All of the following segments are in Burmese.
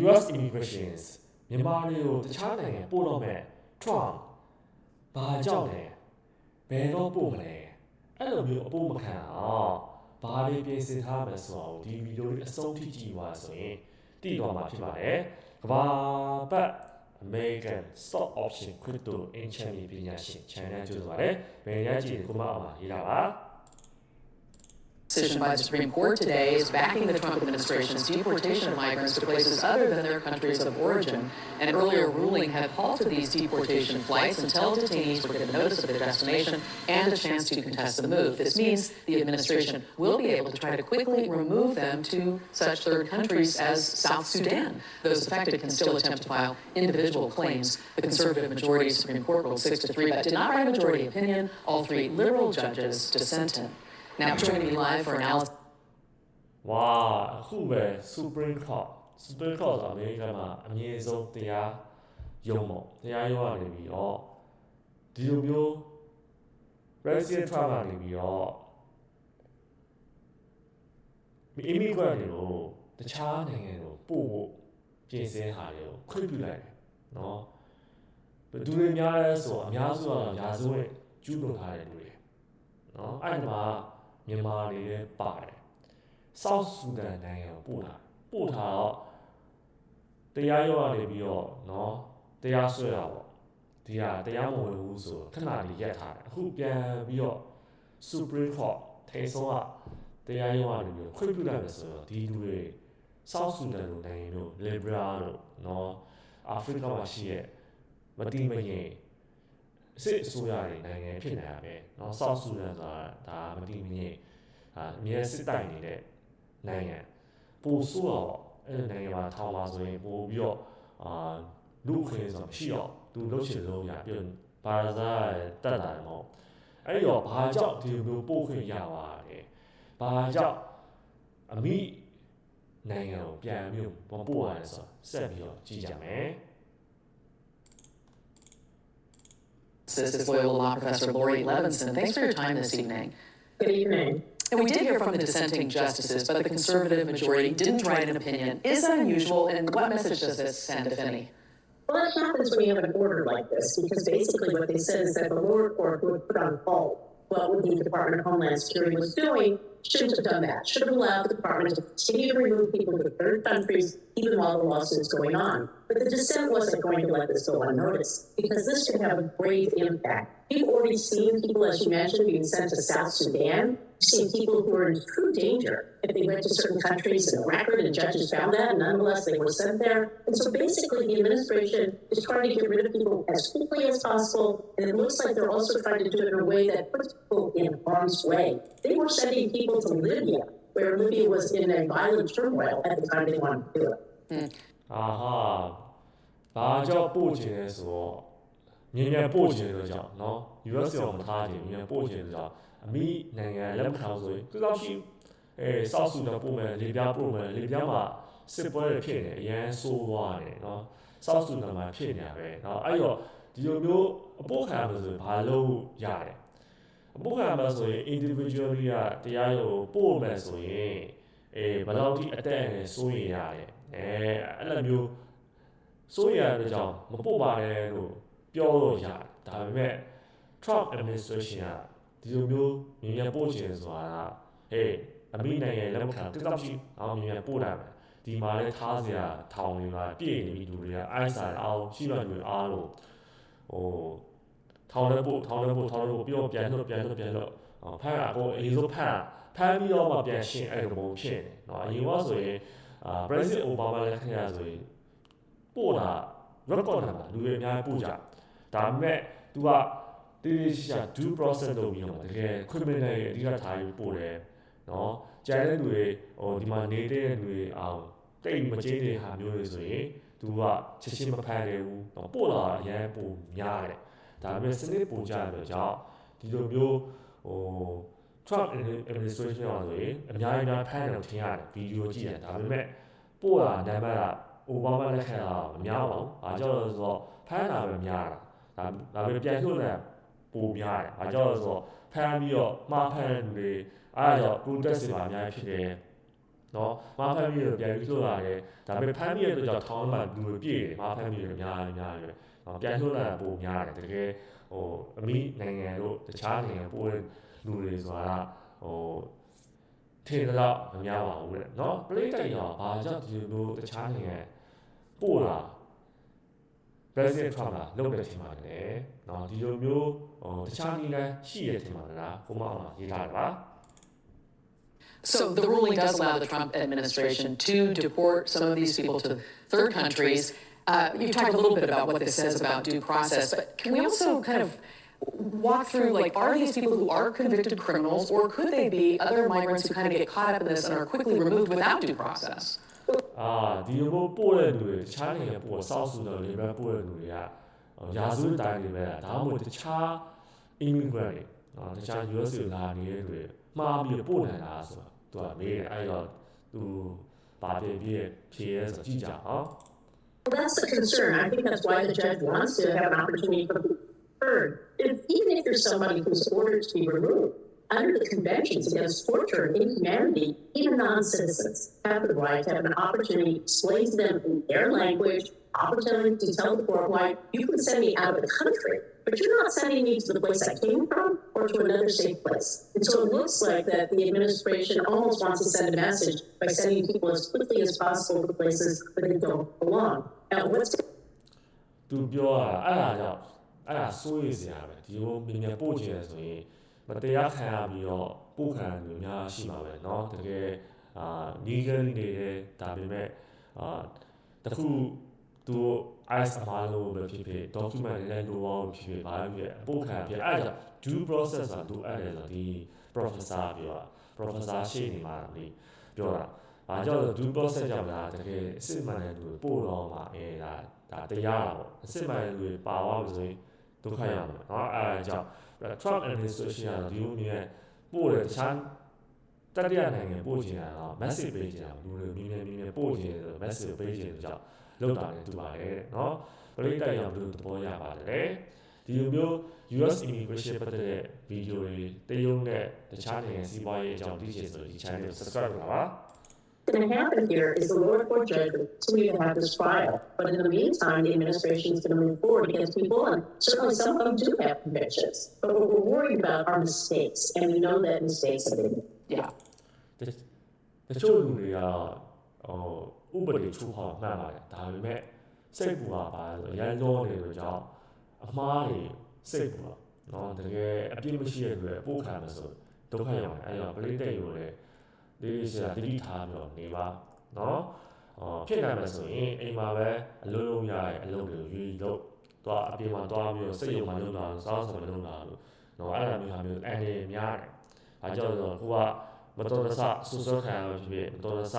US immigrations မြန်မာတွေကိုတခြားနိုင်ငံပို့တော့မဲ့ Trump ဘာကြောင့်လဲဘယ်တော့ပို့မလဲအဲ့လိုမျိုးအပို့မခံအောင်ဘာတွေပြင်ဆင်ထားမလဲဆိုတော့ဒီဗီဒီယိုလေးအဆုံးထိကြည့်ပါဆိုရင်သိသွားမှာဖြစ်ပါတယ်ကဘာပတ် American Stock Option Crypto Ancient ပညာရှင် channel ကျိုးပါတယ်ဘယ်ရကြည့်ကိုမအောင်ပါရေးတာပါ decision by the Supreme Court today is backing the Trump administration's deportation of migrants to places other than their countries of origin. An earlier ruling had halted these deportation flights until detainees were given notice of their destination and a chance to contest the move. This means the administration will be able to try to quickly remove them to such third countries as South Sudan. Those affected can still attempt to file individual claims. The conservative majority Supreme Court ruled 6 to 3, but did not write a majority opinion. All three liberal judges dissented. Now joining me live for analysis. ဝါအခုပဲ Supreme Court Supreme Court ဆိုအမေရိကန်မှာအမြင့်ဆုံးတရားရုံးပေါ့တရားရုံးကနေပြီးတော့ဒီလိုမျိုး President Trump ကနေပြီးတော့ immigrant တွေကိုတခြားနိုင်ငံကိုပို့ဖို့ပြင်ဆင်ဟာတွေကိုခွင့်ပြုလိုက်တယ်နော်ဘယ်သူတွေများလဲဆိုတော့အများစုကတော့ယာဇဝတ်ကျူးလွန်ထားတဲ့လူတွေနော်အဲ့ဒီမှာ မြန်မာတွေလည်းပါတယ်ဆောက်ဆူဒန်နိုင်ငံကိုပို့တာပို့တာတော့တရားရုံးကနေပြီးတော့နော်တရားစွဲတာပေါ့ဒီဟာတရားမဝင်ဘူးဆိုခဏလေးရက်ထားတယ်အခုပြန်ပြီးတော့ Supreme Court ထိန်းဆုံးကတရားရုံးကနေပြီးတော့ခွင့်ပြုလိုက်မယ်ဆိုတော့ဒီလူတွေဆောက်ဆူဒန်လိုနိုင်ငံတို့ Liberia တို့နော်အာဖရိကမှာရှိရဲ့မတိမငြိမ် စစ်အစိုးရတွေနိုင်ငံဖြစ်နေတာပဲเนาะဆောက်ဆူဒန်ဆိုတာဒါမတိမငြိမ်အာအမြဲစစ်တိုက်နေတဲ့နိုင်ငံပိုဆိုးတော့အဲ့ဒီနိုင်ငံမှာထောင်ပါဆိုရင်ပိုပြီးတော့အာလူခွေဆိုမရှိတော့သူလှုပ်ချင်လို့ရပြီးတော့ဘာသာတက်တာမဟုတ်အဲ့ဒီတော့ဘာကြောင့်ဒီလိုပို့ခွင့်ရပါတယ်ဘာကြောင့်အမိနိုင်ငံကိုပြန်ပြီးမပို့ရတယ်ဆိုတော့ဆက်ပြီးတော့ကြည့်ကြမယ် This is Loyola Law Professor Lori Levinson. Thanks for your time this evening. Good evening. And we did hear from the dissenting justices, but the conservative majority didn't write an opinion. Is that unusual, and what message does this send, if any? Well, that happens when you have an order like this, because basically what they said is that the lower court would put on hold what the Department of Homeland Security was doing, shouldn't have done that. Should have allowed the department to continue to remove people to third countries even while the lawsuit's going on. But the dissent wasn't going to let this go unnoticed because this could have a grave impact. You've already seen people, as you mentioned, being sent to South Sudan. You've seen people who are in true danger if they went to certain countries and record and judges found that, and nonetheless they were sent there. And so basically, the administration is trying to get rid of people as quickly as possible, and it looks like they're also trying to do it in a way that puts people in harm's way. They were sending people to Libya, where Libya was in a violent turmoil at the time they wanted to do it. အာဟာဘာကြောင့်ပို့ချင်လဲဆိုတော့မြင်မြန်ပို့ချင်လို့ကြောင့်เนาะ US ရောမထားချင်မြင်မြန်ပို့ချင်လို့ကြောင့်အမိနိုင်ငံလက်မခံဆိုရင်သူတော့ရှိအဲဆောက်ဆူတော့ပို့မယ်လေပြားပို့မယ်လေပြားမှာစစ်ပွဲတွေဖြစ်နေအရန်ဆိုးသွားတယ်เนาะဆောက်ဆူတော့မှာဖြစ်နေတာပဲเนาะအဲ့တော့ဒီလိုမျိုးအပို့ခံလို့ဆိုရင်ဘာလို့ရတယ် အပို့ခံမှာဆိုရင် individually ကတရားရုံးပို့မယ်ဆိုရင်အဲဘယ်လောက်ထိအတက်အငယ်စိုးရင်ရတယ်အဲအဲ့လိုမျိုးစိုးရတဲ့ကြောင့်မပို့ပါနဲ့လို့ပြောလို့ရတယ်ဒါပေမဲ့ Trump administration ကဒီလိုမျိုးမြင်မြန်ပို့ချင်ဆိုတာဟေးအမိနိုင်ငံလက်မခံတက်တော့ရှိအောင်မြင်မြန်ပို့နိုင်မယ်ဒီမှာလဲထားစရာထောင်တွေကပြည့်နေပြီလူတွေကအိုက်ဆိုင်အောင်ရှိမှလူအားလို့ဟို ထောင်လည်းပို့ထောင်လည်းပို့ထောင်လည်းပို့ပြီးတော့ပြန်လို့ပြန်လို့ပြန်လို့ဖမ်းတာကိုအေးဆိုဖမ်းဖမ်းပြီးတော့မှပြန်ရှင်းအဲ့လိုပုံဖြစ်နေเนาะအရင်ကဆိုရင်အာ President Obama လည်းခင်ဗျာဆိုရင်ပို့တာ record တာလူတွေအများကြီးပို့ကြဒါပေမဲ့ तू ကတေးသေးရှာ due process လုပ်ပြီးတော့တကယ် criminal ရဲ့အဓိကထားပြီးပို့တယ်နော်ကြံတဲ့လူတွေဟိုဒီမှာနေတဲ့လူတွေအောင်တိတ်မကျေးတဲ့ဟာမျိုးတွေဆိုရင် तू ကချက်ချင်းမဖမ်းနိုင်ဘူးနော်ပို့လာအရင်ပို့များတယ် ဒါပေမဲ့စနစ်ပို့ကြရတော့ကြောင့်ဒီလိုမျိုးဟို Trump administration ကဆိုရင်အများကြီးများဖမ်းတယ်လို့ထင်ရတယ်ဗီဒီယိုကြည့်ရတယ်ဒါပေမဲ့ပို့လာနံပါတ်ကအိုဘားမားလက်ခံတာမများပါဘူး။အားကြောင့်ဆိုတော့ဖမ်းတာပဲများတာ။ဒါဒါပေမဲ့ပြန်ထုတ်တဲ့ပိုများတယ်။အားကြောင့်ဆိုတော့ဖမ်းပြီးတော့မှားဖမ်းလူတွေအားကြောင့် protest တွေပါအများကြီးဖြစ်တယ်နော်မာဖမ်းပြီးတော့ပြန်ပြီးထုတ်လာတယ်ဒါပေမဲ့ဖမ်းပြီးရတဲ့ကြောင့်ထောင်းမှာလူတွေပြည့်တယ်မာဖမ်းပြီးတော့များများတယ်နော် ပြန်ထုတ်လာတာပိုများတယ်တကယ်ဟိုအမိနိုင်ငံတို့တခြားနိုင်ငံပို့တဲ့လူတွေဆိုတာဟိုထင်တော့မများပါဘူးလေနော်ပရိသတ်ရောဘာကြောင့်ဒီလိုတခြားနိုင်ငံပို့လာ president Trump ကလုပ်တဲ့ထင်ပါတယ်။နော်ဒီလိုမျိုးဟိုတခြားနည်းလမ်းရှိတဲ့ထင်ပါတယ်လား။ကိုမအောင်ရေးထားတယ်ပါ So the ruling does allow the Trump administration to deport some of these people to third countries. Uh, you've talked a little bit about what this says about due process, but can we also kind of walk through like are these people who are convicted criminals or could they be other migrants who kind of get caught up in this and are quickly removed without due process? ။အာဒီလိုမျိုးပို့တဲ့လူတွေတခြားနိုင်ငံပို့ဆောက်စုတော်တွေပဲပို့တဲ့လူတွေကရာဇဝတ်တိုင်းတွေပဲဒါမှမဟုတ်တခြား immigrant တွေနော်တခြား US ကိုလာနေတဲ့လူတွေမှားပြီးပို့နေတာဆိုတော့သူကမေးတယ်အဲ့တော့သူပါပြပြဖြေရဲဆိုကြည့်ကြအောင် well, that's the concern. I think that's why the judge wants to have an opportunity for to be heard. If, even if there's somebody who's ordered to be removed, under the conventions against torture and inhumanity, even non-citizens have the right to have an opportunity to explain to them in their language, opportunity to tell the court why you can send me out of the country, but you're not sending me to the place I came from or to another safe place. And so it looks like that the administration almost wants to send a message by sending people as quickly as possible to places where they don't belong. Now, what's သူပြောတာအဲ့ဒါကြောင့်အဲ့ဒါစိုးရိမ်စရာပဲဒီလိုမြင်မြင်ပို့ချင်တယ်ဆိုရင်မတရားခံရပြီးတော့ပို့ခံရလူများရှိမှာပဲเนาะတကယ်အာ legal နေတယ်ဒါပေမဲ့အာတခုသူ IS အမှားလုံးပဲဖြစ်ဖြစ် document နဲ့လိုအောင်ဖြစ်ဖြစ်ဘာလို့ဖြစ်အပို့ခံဖြစ်အဲ့ဒါ due process ကလိုအပ်တယ်ဆိုဒီ professor ပြောတာ professor ရှေ့နေမှာလေပြောတာဘာကြောင့်လဲ due process ကြောင့်လားတကယ်အစ်စ်မှန်တဲ့လူပို့တော့မှာအဲဒါဒါတရားတာပေါ့အစ်စ်မှန်တဲ့လူပါသွားပြီဆိုရင်ဒုက္ခရမှာနော်အဲဒါကြောင့် Trump administration ကဒီလိုမျိုးပို့တယ်တခြားတတိယနိုင်ငံပို့ချင်တာတော့ message ပေးချင်တာလူတွေမြင်းမြင်းမြင်းပို့ချင်တယ် message ပေးချင်တယ်ကြောင့် လောက်တာလည်းတူပါတယ်เนาะပရိသတ်ရောဘယ်လိုသဘောရပါတယ်ဒီလိုမျိုး US immigration ပတ်သက်တဲ့ video တွေတရုတ်နဲ့တခြားနိုင်ငံစီးပွားရေးအကြောင်းသိချင်ဆိုဒီ channel ကို subscribe လုပ်ပါ going to happen here is the lower court judge will continue to have this trial. But in the meantime, the administration is going to move forward against people, and certainly some of them do have convictions. But what we're worried about are mistakes, and we know that mistakes have been made. Yeah. တချို့လူတွေကတော့ဟို ဥပဒေချိုးဖောက်မှတ်ပါတယ်ဒါပေမဲ့စိတ်ပူတာပါဆိုရန်လောနေလို့ကြောင့်အမှားတွေစိတ်ပူတာနော်တကယ်အပြစ်မရှိရတဲ့ပို့ခံမှာဆိုဒုက္ခရောက်တယ်အဲ့တော့ပရိသတ်ရောလည်းဒီရှာတတိထားပြီးတော့နေပါနော်အော်ဖြစ်နိုင်မှာဆိုရင်အိမ်မှာပဲအလုံးလုံးရတဲ့အလုပ်တွေကိုယူလို့သွားအပြင်မှာသွားပြီးတော့စိတ်ရုံမှလုပ်တာစောင်းဆောင်လုပ်တာလို့နော်အဲ့ဒါမျိုးဟာမျိုးအန်ရများတယ်။ဒါကြောင့်ဆိုဟိုကမတော်တဆဆူဆောခံရလို့ဖြစ်ဖြစ်မတော်တဆ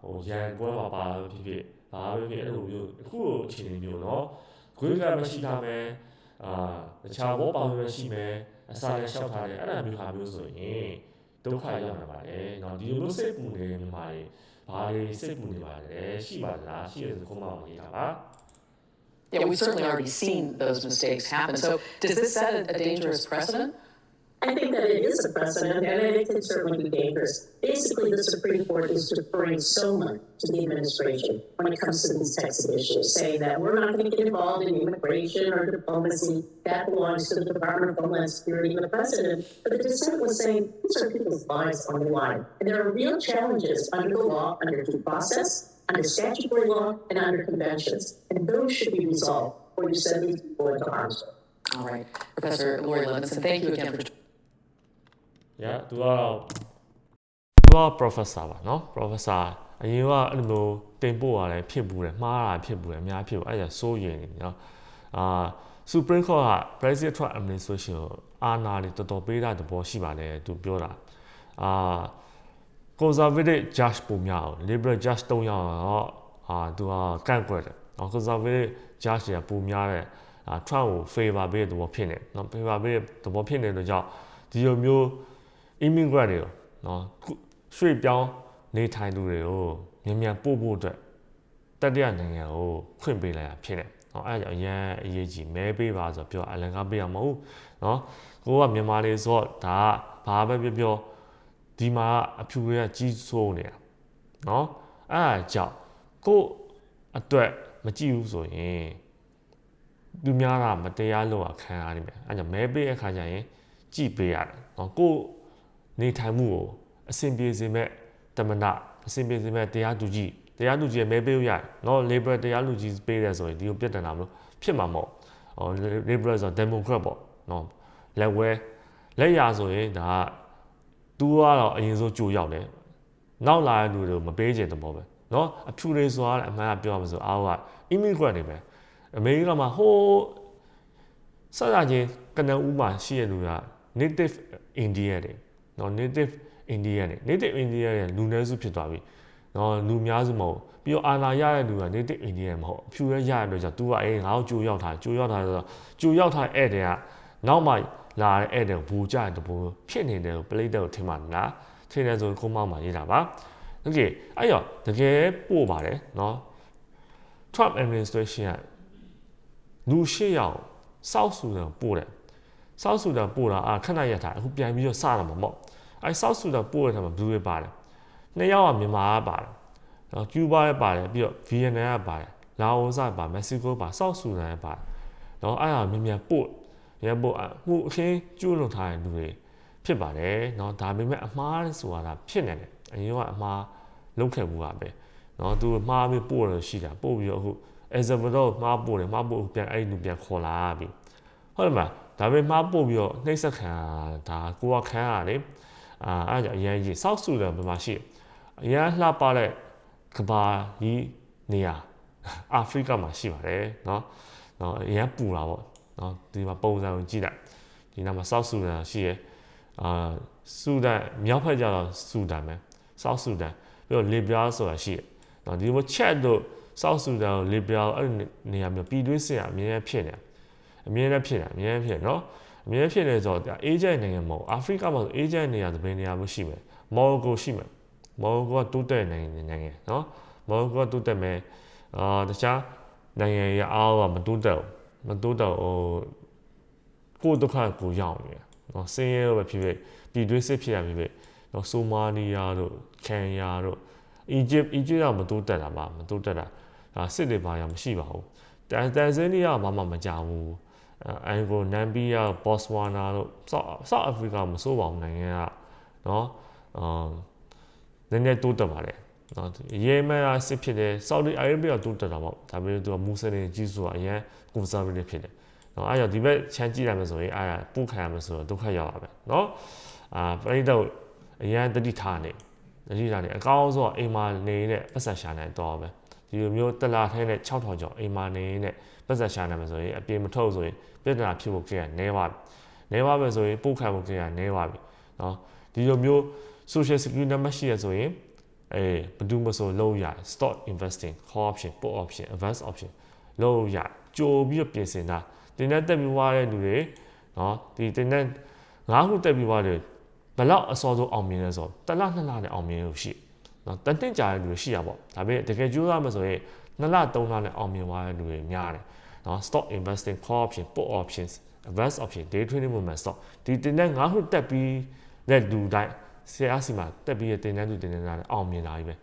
我现在不会把爸爸偏偏，爸爸偏偏一路有一锅吃牛肉喏，搿家么西他们啊，而且我爸们西们，啥人笑他嘞，阿拉没还没有做人，都快要了嘛嘞，然后你有三步嘞嘛嘞，爸嘞三步嘞嘛嘞，西嘛啦，西是空嘛嘞，好吧？Yeah, we've certainly already seen those mistakes happen. So, does this set a, a dangerous precedent? I think that it is a precedent, and it can certainly be dangerous. Basically, the Supreme Court is deferring so much to the administration when it comes to these types of issues, saying that we're not going to get involved in immigration or diplomacy. That belongs to the Department of Homeland Security and the president. But the dissent was saying these are people's lives on the line. And there are real challenges under the law, under due process, under statutory law, and under conventions. And those should be resolved before you send these people into harm's way. All right. Professor Lori Levinson, thank you again for ။ Yeah သူကတော့သူက professor ပါเนาะ professor အရင်ကအဲ့လိုမျိုးတင်ပို့ရတယ်ဖြစ်ဘူးတယ်မှားတာဖြစ်ဘူးတယ်အများဖြစ်ဘူးအဲ့ဒါစိုးရင်နေเนาะအာ Supreme Court က President Trump administration ကိုအာဏာတွေတော်တော်ပေးတာတဘောရှိပါတယ်သူပြောတာအာ conservative judge ပုံများအောင် liberal judge တုံးရအောင်တော့အာသူကကန့်ကွက်တယ်နော် conservative judge တွေကပုံများတဲ့အာ Trump ကို favor ပေးတဲ့သဘောဖြစ်နေနော် favor ပေးတဲ့သဘောဖြစ်နေတဲ့ကြောင့်ဒီလိုမျိုး immigrant တွေကိုနော်ရွှေ့ပြောင်းနေထိုင်သူတွေကိုမြန်မြန်ပို့ဖို့အတွက်တတိယနိုင်ငံကိုခွင့်ပေးလိုက်တာဖြစ်တယ်။နော်အဲဒါကြောင့်အရန်အရေးကြီးမဲပေးပါဆိုပြောအလန်ကပေးရမဟုတ်နော်ကိုကမြန်မာလေးဆိုတော့ဒါကဘာပဲပြောပြောဒီမှာအဖြူတွေကကြီးစိုးနေတာနော်အဲ့ဒါကြောင့်ကိုယ့်အတွက်မကြည့်ဘူးဆိုရင်သူများကမတရားလုပ်ရခံရနိုင်မယ်အဲ့ကြောင့်မဲပေးတဲ့အခါကျရင်ကြည့်ပေးရတယ်နော်ကိုယ့် နေထိုင်မှုကိုအဆင်ပြေစေမဲ့တမနာအဆင်ပြေစေမဲ့တရားသူကြီးတရားသူကြီးရဲ့မဲပေးလို့ရတယ်နော် labor တရားသူကြီးပေးတယ်ဆိုရင်ဒီလိုပြဿနာမလို့ဖြစ်မှာမဟုတ်ဟို labor ဆိုတော့ democrat ပေါ့နော်လက်ဝဲလက်ရာဆိုရင်ဒါက तू ကတော့အရင်ဆုံးကြိုရောက်တယ်နောက်လာတဲ့လူတွေမပေးချင်တဲ့ဘောပဲနော်အဖြူတွေဆိုတာအမှန်ကပြောမှဆိုအားက immigrant တွေပဲအမေရိကမှာဟိုးစရချင်းကနန်ဦးမှာရှိရလူက native india တွေ เนาะ native indian တွေ native indian တွေလူနည်းစုဖြစ်သွားပြီเนาะလူများစုမဟုတ်ပြီးတော့အာနာရတဲ့လူက native indian မဟုတ်အဖြူရဲရတဲ့လူကြောင့် तू ကအေးငါ့ကိုကြိုရောက်ထားကြိုရောက်ထားဆိုတော့ကြိုရောက်ထားဧည့်သည်ကနောက်မှလာတဲ့ဧည့်သည်ကိုဘူကြတဲ့ဘူဖြစ်နေတယ်ကိုပလိတ်တဲ့ကိုထင်မှလား ထင်းတယ်ဆိုခုံးမောင်းမှာရေးတာပါโอเคအဲ့တော့တကယ်ပို့ပါတယ်เนาะ Trump administration ကလူရှေ့ရောက် South Sudan ပို့တယ် ဆောက်ဆူတန်ပို့တာအာခဏရက်ထားအခုပြန်ပြီးတော့စတာမမဟုတ်အဲဆောက်ဆူတန်ပို့ရတာမှာဘလူးပဲပါတယ်နှစ်ယောက်ကမြန်မာကပါတယ်နော်ကျူးဘားကပါတယ်ပြီးတော့ဗီယက်နမ်ကပါတယ်လာအိုစပါမက္ကဆီကိုပါဆောက်ဆူတန်ကပါတယ်နော်အဲ့ဒါမြန်မြန်ပို့မြန်ပို့အခုအခင်းကျူးလွန်ထားတဲ့လူတွေဖြစ်ပါတယ်နော်ဒါပေမဲ့အမှားဆိုတာဖြစ်နေတယ်အရင်ကအမှားလုပ်ခဲ့ဘူးပါပဲနော်သူမှားပြီးပို့လို့ရှိတာပို့ပြီးတော့အခုအယ်ဇဗဒေါမှားပို့တယ်မှားပို့ပြန်အဲ့လူပြန်ခေါ်လာပြီဟုတ်တယ်မလား ဒါပေမဲ့မှားပို့ပြီးတော့နှိမ့်ဆက်ခံဒါကိုကခံရတယ်အာအဲ့ကြောင့်အရင်ကြီး South Sudan ဘယ်မှာရှိအရင်လှပတဲ့ကဘာကြီးနေရာအာဖရိကမှာရှိပါတယ်เนาะเนาะအရင်ပူလာပေါ့เนาะဒီမှာပုံစံကိုကြည့်လိုက်ဒီနားမှာ South Sudan ရှိရယ် အာဆူဒန်မြောက်ဖက်ကျတော့ဆူဒန်ပဲဆောက်ဆူဒန်ပြီးတော့လီဘီယာဆိုတာရှိတယ်။နော်ဒီလိုချက်တို့ဆောက်ဆူဒန်ကိုလီဘီယာအဲ့ဒီနေရာမျိုးပြည်တွင်းစစ်အမြဲဖြစ်နေ အမြဲတမ်းဖြစ်နေအမြဲဖြစ်နော်အမြဲဖြစ်နေဆိုတော့အေဂျင့်နိုင်ငံမဟုတ်အာဖရိကမှာဆိုအေဂျင့်နေရာသဘယ်နေရာမျိုးရှိမယ်မော်ရိုကိုရှိမယ်မော်ရိုကိုကတိုးတက်နိုင်ငံနိုင်ငံနော်မော်ရိုကိုကတိုးတက်မယ်အာတခြားနိုင်ငံရအားကမတိုးတက်ဘူးမတိုးတက်ဟိုကိုယ်ဒုက္ခကိုရောက်နေတယ်နော်စင်းရဲပဲဖြစ်ဖြစ်ပြည်တွင်းစစ်ဖြစ်ရဖြစ်ဖြစ်နော်ဆိုမာလီယာတို့ကန်ယာတို့အီဂျစ်အီဂျစ်ကမတိုးတက်တာပါမတိုးတက်တာဒါစစ်တွေပါရမရှိပါဘူးတန်တန်ဇန်နီးယားဘာမှမကြဘူး အန်ဂိုနမ်ဘီယာဘော့စဝါနာတို့ဆော့ဆော့အာဖရိကမဆိုးပါဘူးနိုင်ငံကနော်အာနည်းနည်းတိုးတက်ပါတယ်နော်ယေမန်ကစစ်ဖြစ်တယ်ဆော်ဒီအာရေဗျတိုးတက်တာပေါ့ဒါပေမဲ့သူကမူဆလင်ကြီးဆိုတာအရင်ကွန်ဆာဗေးတစ်ဖြစ်တယ်နော်အဲ့တော့ဒီဘက်ချမ်းကြည့်ရမယ်ဆိုရင်အဲ့ဒါပုတ်ခံရမယ်ဆိုတော့ဒုက္ခရောက်ရမယ်နော်အာပြိတ္တောအရန်တတိထားနေတတိထားနေအကောင်းဆုံးအိမ်မာနေတဲ့ပတ်ဆက်ရှာနိုင်တော့ပဲဒီလိုမျိုးတလာထဲနဲ့6000ကျော်အိမ်မာနေတဲ့ ပတ်ဆက်ရှာနိုင်မယ်ဆိုရင်အပြင်မထုတ်ဆိုရင်ပြဿနာဖြစ်ဖို့ကြည့်ရနေပါပြီနေပါပဲဆိုရင်ပုတ်ခံဖို့ကြည့်ရနေပါပြီနော်ဒီလိုမျိုး social security number ရှိရဆိုရင်အဲဘယ်သူမှဆိုလုံးရ stock investing call option put option advance option လုံးရကြိုပြီးတော့ပြင်ဆင်တာတင်တဲ့တက်ပြီးွားတဲ့လူတွေနော်ဒီတင်တဲ့ငါးခုတက်ပြီးွားတယ်ဘယ်တော့အစောဆုံးအောင်မြင်လဲဆိုတော့တစ်လနှစ်လနဲ့အောင်မြင်လို့ရှိနော်တနှစ်ကြာတဲ့လူတွေရှိရပေါ့ဒါပေမဲ့တကယ်ကြိုးစားမှဆိုရင်နှစ်လသုံးလနဲ့အောင်မြင်သွားတဲ့လူတွေများတယ် နော် stock investing call option put options advance option day trading movement stock ဒီတင်တဲ့ငါးခုတက်ပြီးတဲ့လူတိုင်းဆရာစီမှာတက်ပြီးတဲ့တင်တဲ့သူတင်တဲ့နာအောင်မြင်လာပြီပဲ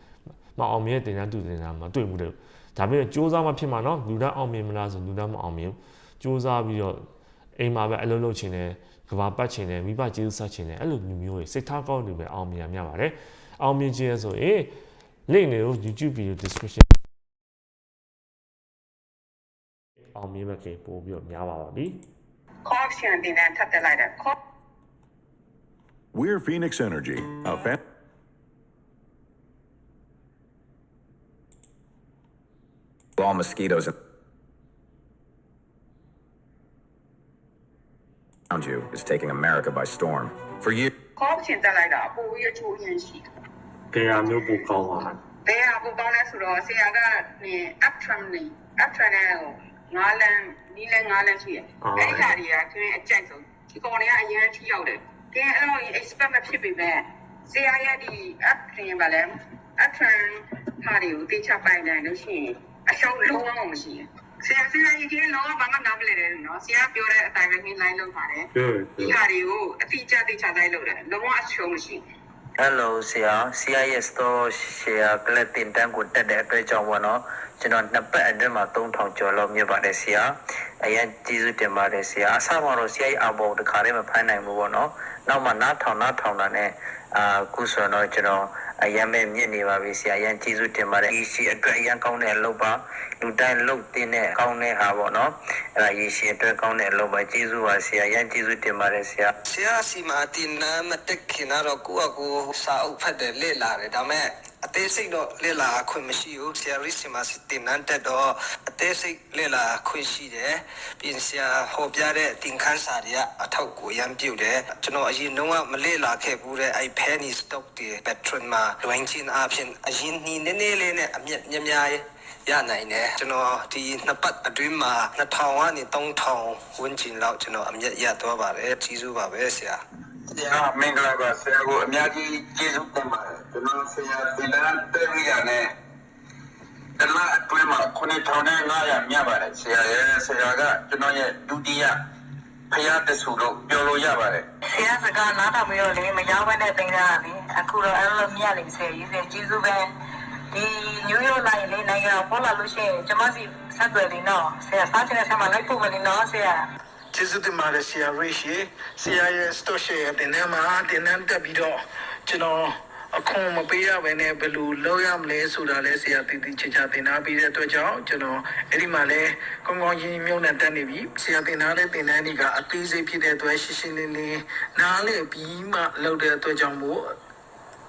မအောင်မြင်တဲ့တင်တဲ့သူတင်တဲ့မတွေ့ဘူးတဲ့ဒါပေမဲ့စ조사မှဖြစ်မှာနော်လူတိုင်းအောင်မြင်မလားဆိုလူတိုင်းမအောင်မြင်ဘူးစူးစမ်းပြီးတော့အိမ်မှာပဲအလုပ်လုပ်ချင်တယ်ကဘာပတ်ချင်တယ်မိဘကျေးဇူးဆက်ချင်တယ်အဲ့လိုမျိုးမျိုးတွေစိတ်ထားကောင်းနေပဲအောင်မြင်ရမြပါတယ်အောင်မြင်ခြင်းဆိုရင် link တွေကို YouTube video description အောင်မြင်မဲ့ကေပို့ပြီးတော့များပါပါပြီ option တင်တဲ့ထပ်တက်လိုက်တယ် call We're Phoenix Energy, a fan. all mosquitoes around you is taking America by storm. For you, option တက်လိုက်တာပိုပြီးအချိုးရင်းရှိတယ် ကေရမျိုးပို့ကောင်းပါလား ။ဘယ်ဟာပိုကောင်းလဲဆိုတော့ဆရာကနေ uptrend နေ uptrend နဲ့ဟို ငါးလန်းနီးလန်းငါးလန်းရှိတယ်။အဲ့ဒီဟာတွေကတွင်းအကြိုက်ဆုံးဒီကောင်တွေကအရင်ထိရောက်တယ်။ကဲအဲ့လို expect မဖြစ်ပေမဲ့ဆရာရဲ့ဒီ uptrend ပါလဲ uptrend ဟာတွေကိုတေချပိုင်တယ်လို့ရှိရင်အရှုံးလုံးဝမရှိဘူး။ဆရာဆရာကြီးကလုံးဝဘာမှနားမလည်တယ်နော်။ဆရာပြောတဲ့အတိုင်းပဲ line လုပ်ပါတယ်။ဟုတ်ဒီဟာတွေကိုအတိအကျသိချတိုင်းလုပ်တယ်လုံးဝအချုံမရှိ Hello ဆရာ CIS တော့ဆရာကလပ်တင်တန်းကိုတက်တဲ့အတွက်ကြောင့်ပေါ့နော် ကျွန်တော်နှစ်ပတ်အတွင်းမှာ3000ကျော်လောက်မြတ်ပါတယ်ဆရာအရင်ကျေးဇူးတင်ပါတယ်ဆရာအစမှာတော့ CI အဘောတခါတည်းမဖိုင်းနိုင်ဘူးပေါ့နော်နောက်မှနားထောင်နားထောင်တာနဲ့အာခုဆိုတော့ကျွန်တော်အရင်ပဲမြင့်နေပါပြီဆရာအရင်ကျေးဇူးတင်ပါတယ်ဒီရှိအတွက်အရင်ကောင်းတဲ့အလုပ်ပါလူတိုင်းလုပ်တင်တဲ့ကောင်းတဲ့ဟာပေါ့နော်အဲ့ဒါရေရှည်အတွက်ကောင်းတဲ့အလုပ်ပါကျေးဇူးပါဆရာအရင်ကျေးဇူးတင်ပါတယ်ဆရာဆရာစီမာတင်နာမတက်ခင်တော့ကိုယ့်အကိုစာအုပ်ဖတ်တယ်လေ့လာတယ်ဒါပေမဲ့အ သေးစိတ်တော့လေ့လာခွင့်မရှိဘူးဆရာရစ်စီမာတင်နန်းတက်တော့အသေးစိတ်လေ့လာခွင့်ရှိတယ်ပြင်ဆရာဟောပြတဲ့သင်ခန်းစာတွေကအထောက်ကိုရမ်းပြုတ်တယ်ကျွန်တော်အရင်တော့မလေ့လာခဲ့ဘူးတဲ့အဲ့ penny stock တွေ patron မှာလွင်ချင်းအဖြစ်အရင်နီးနည်းနည်းလေးနဲ့အမြက်များများရနိုင်တယ်ကျွန်တော်ဒီနှစ်ပတ်အတွင်းမှာ2000ကနေ3000ဝန်းကျင်လောက်ကျွန်တော်အမြက်ရသွားပါတယ်ကြီးစုပါပဲဆရာ ဆရာမင်္ဂလာပါဆရာကိုအများကြီးကျေးဇူးတင်ပါတယ်ကျွန်တော်ဆရာဒီလန်တက်ရီရနဲ့တမအတွင်းမှာ9500မြတ်ပါတယ်ဆရာရဲ့ဆရာကကျွန်တော်ရဲ့ဒုတိယဖယားတဆူလို့ပြောလို့ရပါတယ်ဆရာစကားနားထောင်ပြီးတော့လေမရောက်ဘဲနဲ့တင်တာလေအခုတော့အဲ့လိုမြတ်နေဆရာကြီးစကျေးဇူးပဲဒီညိုးရိုးလိုက်လေနိုင်ငံပေါ်လာလို့ရှိရင်ကျမစီဆက်သွယ်နေတော့ဆရာစားချင်တဲ့ဆက်မှာလိုက်ဖို့မနေတော့ဆရာ ကျေးဇူးတင်ပါတယ်ဆရာရိရှိဆရာရဲ့စတော့ရှယ်တင်နေမှာတင်နေတက်ပြီးတော့ကျွန်တော်အခုမပေးရဘဲနဲ့ဘယ်လိုလုပ်ရမလဲဆိုတာလဲဆရာတည်တည်ချာချာသင်ထားပြီးတဲ့အတွက်ကြောင့်ကျွန်တော်အဲ့ဒီမှာလဲကောင်းကောင်းရင်းရင်းမြုပ်နဲ့တက်နေပြီဆရာသင်ထားတဲ့သင်တန်းတွေကအသေးစိတ်ဖြစ်တဲ့အတွက်ရှင်းရှင်းလင်းလင်းနားလည်ပြီးမှလုပ်တဲ့အတွက်ကြောင့်မို့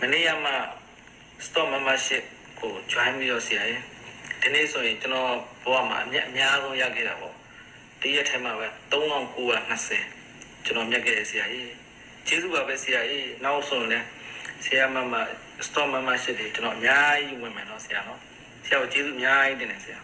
မနေ့ကမှ store membership ကို join ပြီးတော့ဆရာရဲ့ဒီနေ့ဆိုရင်ကျွန်တော်ဘဝမှာအမြတ်အများဆုံးရခဲ့တာပေါ့တရက်ထဲမှာပဲ3920ကျွန်တော်မြတ်ခဲ့တဲ့ဆရာကြီးကျေးဇူးပါပဲဆရာကြီးနောက်ဆိုရင်လည်းဆရာမမ store membership တွေကျွန်တော်အများကြီးဝင်မယ်နော်ဆရာနော်ဆရာကိုကျေးဇူးအများကြီးတင်တယ်ဆရာ